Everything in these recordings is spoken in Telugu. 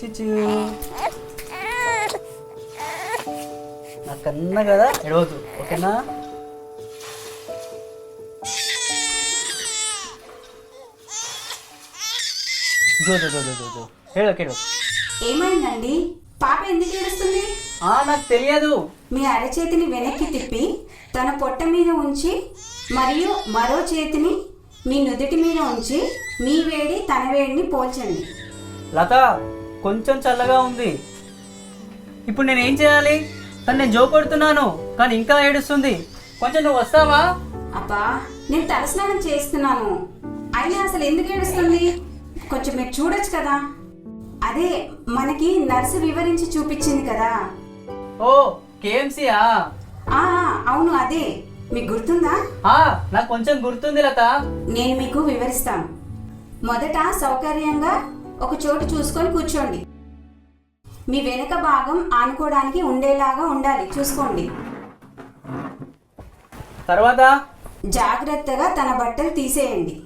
చిచ్చు. నా కన్నా కదా ఎడవద్దు ఓకేనా? జో జో జో జో జో జో. ఏడవకు ఏడవకు ఏమైందండి? పాప ఎందుకు ఏడుస్తుంది? ఆ, నాకు తెలియదు. మీ అరచేతిని వెనక్కి తిప్పి తన పొట్ట మీద ఉంచి మరియు మరో చేతిని మీ నుదుటి మీద ఉంచి మీ వేడి తన వేడిని పోల్చండి. లత కొంచెం చల్లగా ఉంది. ఇప్పుడు నేను ఏం చేయాలి? కానీ నేను జో కొడుతున్నాను కానీ ఇంకా ఏడుస్తుంది. కొంచెం నువ్వు వస్తావా? అబ్బా నేను తలస్నానం చేస్తున్నాను. అయినా అసలు ఎందుకు ఏడుస్తుంది? కొంచెం మీరు చూడొచ్చు కదా. అదే మనకి నర్సు వివరించి చూపించింది కదా. ఓ కేఎంసీయా? ఆ అవును అదే. మీకు గుర్తుందా? ఆ, నాకు కొంచెం గుర్తుంది లత. నేను మీకు వివరిస్తాను. మొదట సౌకర్యంగా ఒక చోటు చూసుకొని కూర్చోండి. మీ వెనుక భాగం ఆనుకోవడానికి ఉండేలాగా ఉండాలి. చూసుకోండి. తర్వాత? జాగ్రత్తగా తన బట్టలు తీసేయండి.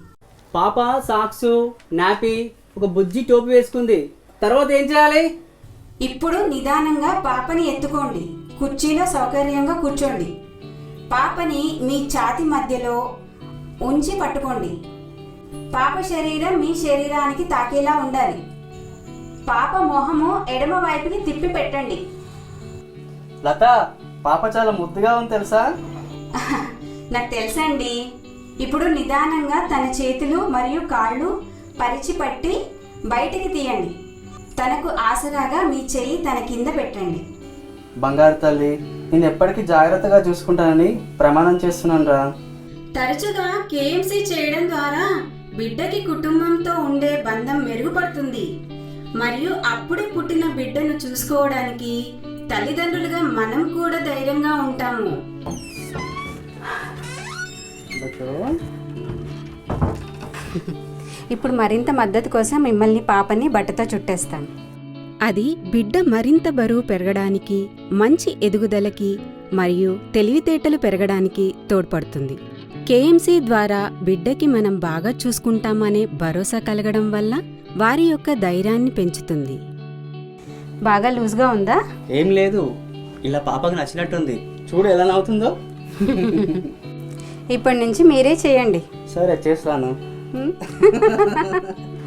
పాప సాక్స్ నాపి ఒక బుజ్జి టోపీ వేసుకుంది. తర్వాత ఏం చేయాలి? ఇప్పుడు నిదానంగా పాపని ఎత్తుకోండి. కుర్చీలో సౌకర్యంగా కూర్చోండి. పాపని మీ ఛాతి మధ్యలో ఉంచి పట్టుకోండి. పాప శరీరం మీ శరీరానికి తాకేలా ఉండాలి. పాప మొహము ఎడమ వైపుకి తిప్పి పెట్టండి. లత పాప చాలా ముద్దుగా ఉంది తెలుసా? నాకు తెలుసండి. ఇప్పుడు నిదానంగా తన చేతులు మరియు కాళ్ళు పరిచి పట్టి బయటికి తీయండి. తనకు ఆసరాగా మీ చెయ్యి తన కింద పెట్టండి. బంగారు తల్లి నేను ఎప్పటికీ జాగ్రత్తగా చూసుకుంటానని ప్రమాణం చేస్తున్నాను రా తరచుగా కేఎంసీ చేయడం ద్వారా బిడ్డకి కుటుంబంతో ఉండే బంధం మెరుగుపడుతుంది. మరియు అప్పుడే పుట్టిన బిడ్డను చూసుకోవడానికి తల్లిదండ్రులుగా మనం కూడా ధైర్యంగా ఉంటాము. ఇప్పుడు మరింత మద్దతు కోసం మిమ్మల్ని పాపని బట్టతో చుట్టేస్తాను. అది బిడ్డ మరింత బరువు పెరగడానికి మంచి ఎదుగుదలకి మరియు తెలివితేటలు పెరగడానికి తోడ్పడుతుంది. కేఎంసీ ద్వారా బిడ్డకి మనం బాగా చూసుకుంటామనే భరోసా కలగడం వల్ల వారి యొక్క ధైర్యాన్ని పెంచుతుంది. బాగా లూజ్గా ఉందా? ఏం లేదు. ఇలా పాపకు నచ్చినట్టుంది. చూడు ఎలా నవ్వుతుందో. ఇప్పటి నుంచి మీరే చేయండి. సరే చేస్తాను?